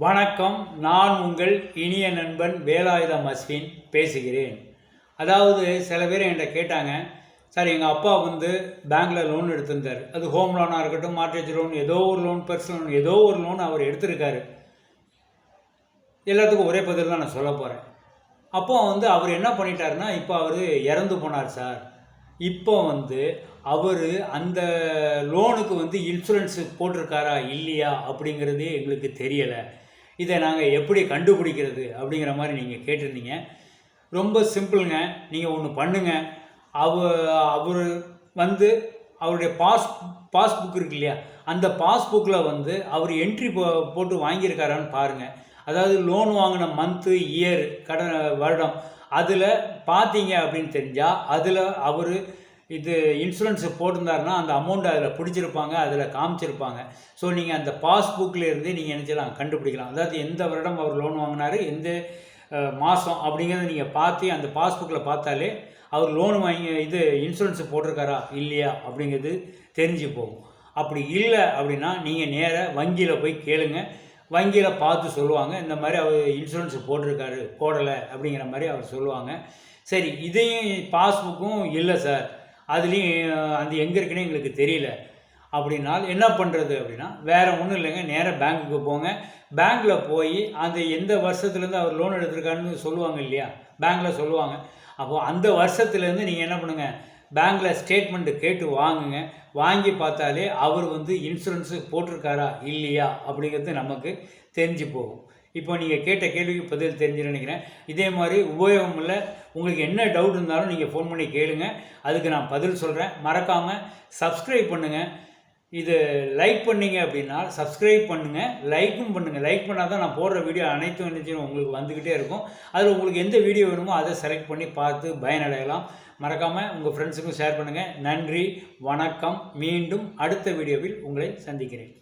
வணக்கம் நான் உங்கள் இனிய நண்பன் வேலாயுதம் அஸ்வின் பேசுகிறேன். அதாவது சில பேர் என்கிட்ட கேட்டாங்க சார் எங்கள் அப்பா வந்து பேங்க்கில் லோன் எடுத்திருந்தார். அது ஹோம் லோனாக இருக்கட்டும் மார்டேஜ் லோன் ஏதோ ஒரு லோன் பர்சனல் லோன் ஏதோ ஒரு லோன் அவர் எடுத்திருக்காரு. எல்லாத்துக்கும் ஒரே பதில் தான் நான் சொல்ல போகிறேன் அப்போ வந்து அவர் என்ன பண்ணிட்டாருன்னா இப்போ அவர் இறந்து போனார் சார். இப்போ வந்து அவர் அந்த லோனுக்கு வந்து இன்சூரன்ஸ் போட்டிருக்காரா இல்லையா அப்படிங்கிறதே எங்களுக்கு தெரியலை. இதை நாங்கள் எப்படி கண்டுபிடிக்கிறது அப்படிங்கிற மாதிரி நீங்கள் கேட்டிருந்தீங்க. ரொம்ப சிம்பிளுங்க. நீங்கள் ஒன்று பண்ணுங்க. அவ அவர் வந்து அவருடைய பாஸ் பாஸ்புக் இருக்கு இல்லையா? அந்த பாஸ்புக்கில் வந்து அவர் என்ட்ரி போ போட்டு வாங்கியிருக்காரான்னு பாருங்கள் அதாவது லோன் வாங்கின மந்த்து இயர் கடன் வருடம். அதில் பார்த்தீங்க அப்படின்னு தெரிஞ்சால் அதில் அவர் இது இன்சூரன்ஸ் போட்டிருந்தாருன்னா அந்த அமௌண்ட் அதில் பிடிச்சிருப்பாங்க அதில் காமிச்சிருப்பாங்க. ஸோ நீங்கள் அந்த பாஸ்புக்கில் இருந்து நீங்கள் நினச்சலாம் கண்டுபிடிக்கலாம். அதாவது எந்த வருடம் அவர் லோன் வாங்கினாரு எந்த மாதம் அப்படிங்கிறத நீங்கள் பார்த்து அந்த பாஸ்புக்கில் பார்த்தாலே அவர் லோன் வாங்கி இது இன்சூரன்ஸ் போட்டிருக்காரா இல்லையா அப்படிங்கிறது தெரிஞ்சு போகும். அப்படி இல்லை அப்படின்னா நீங்கள் நேராக வங்கியில் போய் கேளுங்க. வங்கியில் பார்த்து சொல்லுவாங்க இந்த மாதிரி அவர் இன்சூரன்ஸ் போட்டிருக்காரு போடலை அப்படிங்கிற மாதிரி அவர் சொல்லுவாங்க. சரி இதையும் பாஸ்புக்கும் இல்லை சார். அதுலேயும் அது எங்கே இருக்குன்னு எங்களுக்கு தெரியல. அப்படின்னால் என்ன பண்ணுறது அப்படின்னா வேறு ஒன்றும் இல்லைங்க. நேராக பேங்க்குக்கு போங்க. பேங்க்கில் போய் அந்த எந்த வருஷத்துலேருந்து அவர் லோன் எடுத்திருக்காருன்னு சொல்லுவாங்க இல்லையா? பேங்க்கில் சொல்லுவாங்க. அப்போது அந்த வருஷத்துலேருந்து நீங்கள் என்ன பண்ணுங்கள் பேங்க்கில் ஸ்டேட்மெண்ட்டு கேட்டு வாங்குங்க. வாங்கி பார்த்தாலே அவர் வந்து இன்சூரன்ஸு போட்டிருக்காரா இல்லையா அப்படிங்கிறது நமக்கு தெரிஞ்சு போகும். இப்போ நீங்கள் கேட்ட கேள்விக்கு பதில் தெரிஞ்சு நினைக்கிறேன். இதே மாதிரி உபயோகம் இல்லை. உங்களுக்கு என்ன டவுட் இருந்தாலும் நீங்கள் ஃபோன் பண்ணி கேளுங்க. அதுக்கு நான் பதில் சொல்கிறேன் மறக்காமல் சப்ஸ்கிரைப் பண்ணுங்கள் இது லைக் பண்ணீங்க அப்படின்னா சப்ஸ்கிரைப் பண்ணுங்கள் லைக்கும் பண்ணுங்கள் லைக் பண்ணால் தான் நான் போடுற வீடியோ அனைத்தும் நினைச்சும் உங்களுக்கு வந்துக்கிட்டே இருக்கும். அதில் உங்களுக்கு எந்த வீடியோ வேணுமோ அதை செலக்ட் பண்ணி பார்த்து பயனடையலாம். மறக்காமல் உங்கள் ஃப்ரெண்ட்ஸுக்கும் ஷேர் பண்ணுங்கள் நன்றி. வணக்கம். மீண்டும் அடுத்த வீடியோவில் உங்களை சந்திக்கிறேன்.